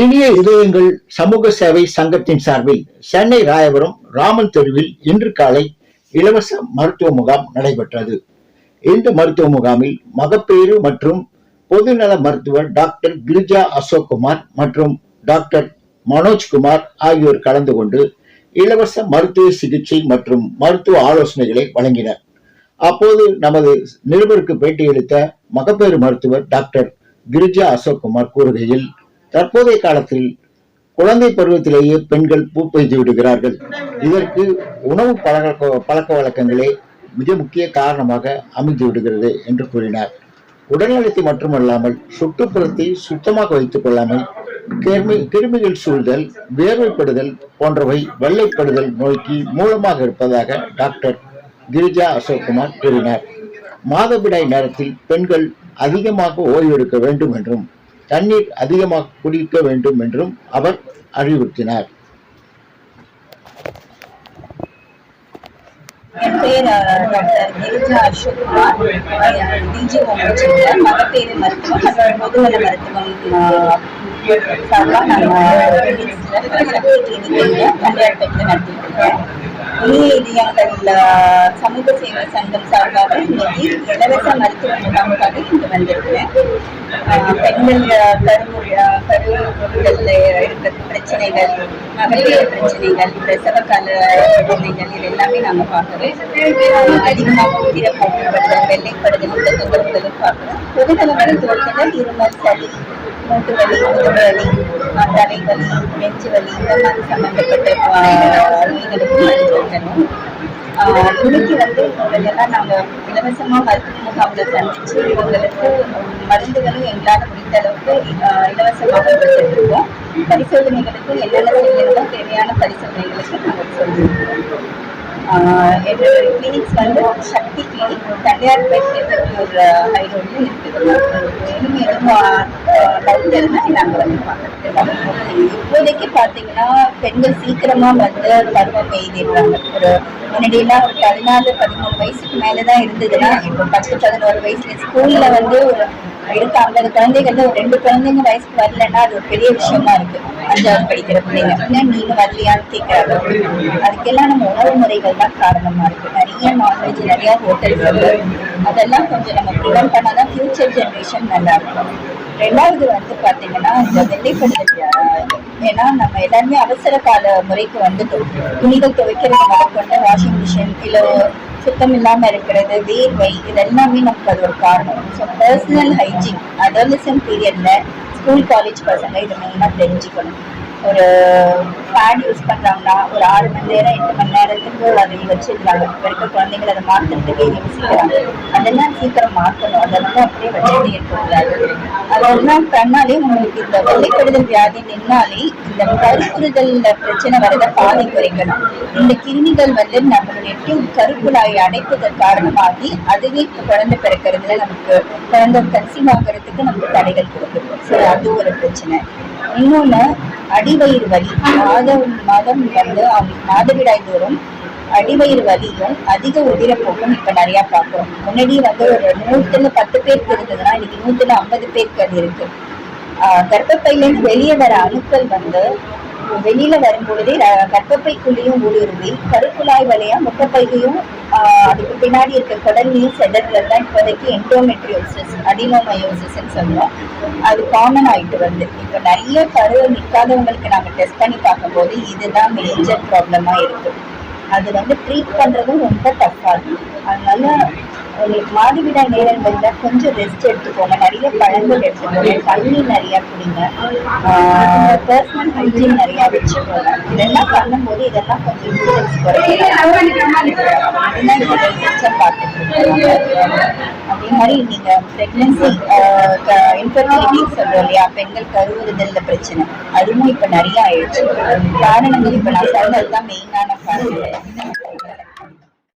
இனிய இதயங்கள் சமூக சேவை சங்கத்தின் சார்பில் சென்னை ராயபுரம் ராமன் தெருவில் இன்று காலை இலவச மருத்துவ முகாம் நடைபெற்றது. இந்த மருத்துவ முகாமில் மகப்பேறு மற்றும் பொதுநல மருத்துவர் டாக்டர் கிரிஜா அசோக்குமார் மற்றும் டாக்டர் மனோஜ்குமார் ஆகியோர் கலந்து கொண்டு இலவச மருத்துவ சிகிச்சை மற்றும் மருத்துவ ஆலோசனைகளை வழங்கினர். அப்போது நமது நிருபருக்கு பேட்டியளித்த மகப்பேறு மருத்துவர் டாக்டர் கிரிஜா அசோக்குமார் கூறுகையில் தற்போதைய காலத்தில் குழந்தை பருவத்திலேயே பெண்கள் பூப்பெய்து விடுகிறார்கள். இதற்கு உணவு பழக்க பழக்க வழக்கங்களே மிக முக்கிய காரணமாக அமைந்து விடுகிறது என்று கூறினார். உடல்நலத்தை மட்டுமல்லாமல் சுற்றுப்புறத்தை சுத்தமாக வைத்துக் கொள்ளாமல் கிருமி கிருமிகள் சூழ்தல் வேர்வைப்படுதல் போன்றவை வெள்ளைப்படுதல் நோய்க்கு மூலமாக இருப்பதாக டாக்டர் கிரிஜா அசோக்குமார் கூறினார். மாதவிடாய் நேரத்தில் பெண்கள் அதிகமாக ஓய்வெடுக்க வேண்டும் என்றும் தண்ணீர் அதிகமாக குடிக்க வேண்டும் என்றும் அவர் அறிவுறுத்தினார். என் பேர் டாக்டர் கிரிஜா அசோக்குமார். டிஜி மகப்பேறு மருத்துவம் மற்றும் பொதுநல மருத்துவம் சார்பாக கல்யாணத்தில் நடத்திட்டு சமூக சேவை சங்கம் சார்பாக இன்னைக்கு இலவச மருத்துவ முகாமுக்காக இங்கு வந்திருக்கிறேன். பெண்கள் அஹ், கருவுறு அஹ், இருக்கிற பிரச்சனைகள் மகளிர் பிரச்சனைகள் பிரசவ கால பிரச்சனைகள் இது எல்லாமே நாங்கள் பார்க்குறோம் அதிகமாக உதிர வெள்ளைப்படுதல் இந்த தொந்தரவுகளும் பார்க்குறோம் பொதுநல மருத்துவத்துல இருமல் சளி மூட்டு வலி முதுகு வலி தலை தலைவலி நெஞ்சு வலி இந்த மாதிரி சம்பந்தப்பட்ட அஹ், நோய்களுக்கு மருந்து துணிக்கு இன்னைக்கு வந்து இவங்களெல்லாம் நாங்கள் இலவசமாக மருத்துவ முகாமில் சந்திச்சு இவங்களுக்கு மருந்துகளும் எங்களால் முடிந்த அளவுக்கு இலவசமாக கொடுத்துருக்கோம் பரிசோதனைகளுக்கு என்னென்ன செய்யணுமோ தேவையான பரிசோதனைகளுக்கு நாங்கள் சொல்லியிருக்கோம் ஆஹ் கிளினிக்ஸ் வந்து சக்தி கிளினிக் தண்டையார்பேட் திருப்பூர் ஹைரோட்ல இருக்குது எதுவும் டவுட் இருந்தால் நாங்கள் வந்து பார்க்குறோம் இப்போதைக்கு பார்த்தீங்கன்னா பெண்கள் சீக்கிரமா வந்து பருவம் எய்திடுறாங்க. ஒரு முன்னாடியெல்லாம் ஒரு பதினாலு பதிமூணு வயசுக்கு மேலே தான் இருந்ததுன்னா இப்போ பத்து பதினோரு வயசுல ஸ்கூல்ல வந்து ஒரு இருக்க ஐம்பது குழந்தைகள் ஒரு ரெண்டு குழந்தைங்க வயசுக்கு வரலன்னா அது ஒரு பெரிய விஷயமா இருக்கு. அஞ்சாவது படிக்கிற பிள்ளைங்க. நீங்க வரலையான்னு கேட்கறாங்க அதுக்கெல்லாம் நம்ம உணவு முறைகள் தான் காரணமா இருக்கு. நிறைய நான்வெஜ் நிறைய ஹோட்டல்ஸ் அதெல்லாம் கொஞ்சம் நம்ம ப்ரிவென்ட் பண்ணாதான் ஃபியூச்சர் ஜென்ரேஷன் நல்லா இருக்கும் ரெண்டாவது வந்து பாத்தீங்கன்னா இந்த வெள்ளைப்படுதல் ஏன்னா நம்ம எல்லாருமே அவசர கால முறைக்கு வந்துட்டோம். துணிகள் துவைக்கிறது முதற்கொண்டு வாஷிங் மிஷின் இல்லை சுத்தம் இல்லாம இருக்கிறது வேர்வை இதெல்லாமே நமக்கு அது ஒரு காரணம். ஸோ பர்சனல் ஹைஜீன் அதர்லிசன் பீரியட்ல ஸ்கூல் காலேஜ் பசங்க இதை மெயினாக தெரிஞ்சுக்கணும். ஒரு ஃபேன் யூஸ் பண்ணுறாங்கன்னா ஒரு ஆறு மணி நேரம் எட்டு மணி நேரத்துக்கு அதை வச்சிருக்காங்க இப்போ இருக்க குழந்தைகள் அதை மாற்றுறதுக்கே யோசிக்கிறாங்க அதெல்லாம் சீக்கிரம் மாற்றணும் அதை வந்து அப்படியே வச்சுட்டு இருக்கக்கூடாது அதெல்லாம் பண்ணாலே உங்களுக்கு இந்த வெள்ளைப்படுதல் வியாதி நின்னாலே இந்த கருப்புறுதல் பிரச்சனை வரதை பாதி குறைக்கணும். இந்த கிருமிகள் வந்து நம்மளுடைய டியூப் கருப்புலாயை அடைப்பதற்கு காரணமாகி அதுவே குழந்தை பிறக்கிறதுல நமக்கு குழந்தை கன்சீவ் ஆகிறதுக்கு நமக்கு தடைகள் கொடுக்குது ஸோ அது ஒரு பிரச்சனை. இன்னொன்று அடிவயிறு வலி மாதம் மாதம் வந்து அவங்களுக்கு மாதவிடாய் தோறும் அடிவயிறு வலியும் அதிக உதிரப்போக்கும் இப்ப நிறைய பார்க்குறோம். முன்னாடி வந்து ஒரு நூத்துல பத்து பேருக்கு இருந்ததுன்னா இன்னைக்கு நூத்துல ஐம்பது பேருக்கு அது இருக்கு. கர்ப்பப்பையிலேருந்து வெளியே வர அணுக்கள் வந்து வெளியில வரும்பொழுதே கர்ப்பப்பைக்குள்ளேயும் ஊடுருவி கருக்குழாய் வழியா முட்டைப்பையையும் அதுக்கு பின்னாடி இருக்க நீர் செதறது தான் இப்போதைக்கு என்டோமெட்ரியோசிஸ் அடினோமயோசிஸ்ன்னு சொல்லுவோம் அது காமன் ஆகிட்டு வருது. இப்போ நிறைய கரு நிற்காதவங்களுக்கு நாங்கள் டெஸ்ட் பண்ணி பார்க்கும்போது இதுதான் மேஜர் ப்ராப்ளமாக இருக்கும் அது வந்து ட்ரீட் பண்ணுறதும் ரொம்ப டஃப்பாக இருக்கும் அதனால உங்களுக்கு மாதவிடாய் நேரங்களில் கொஞ்சம் ரெஸ்ட் எடுத்துக்கோங்க. நிறைய பழங்கள் எடுத்துக்கோங்க. தண்ணி நிறையா குடிங்க. பர்சனல் ஹைஜீன் நிறையா வச்சுக்கோங்க. இதெல்லாம் பண்ணும்போது இதெல்லாம் கொஞ்சம் இன்சூரன்ஸ் குறையும் பார்த்துட்டு அதே மாதிரி நீங்கள் ப்ரெக்னென்சி இன்ஃபர்டிலிட்டின்னு சொல்கிறோம் இல்லையா? பெண்கள் கருவுறுதல்ல பிரச்சனை. அதுவும் இப்போ நிறைய ஆயிடுச்சு. காரணங்கள் இப்போ நான் சொன்னதுதான் மெயினான காரணம்.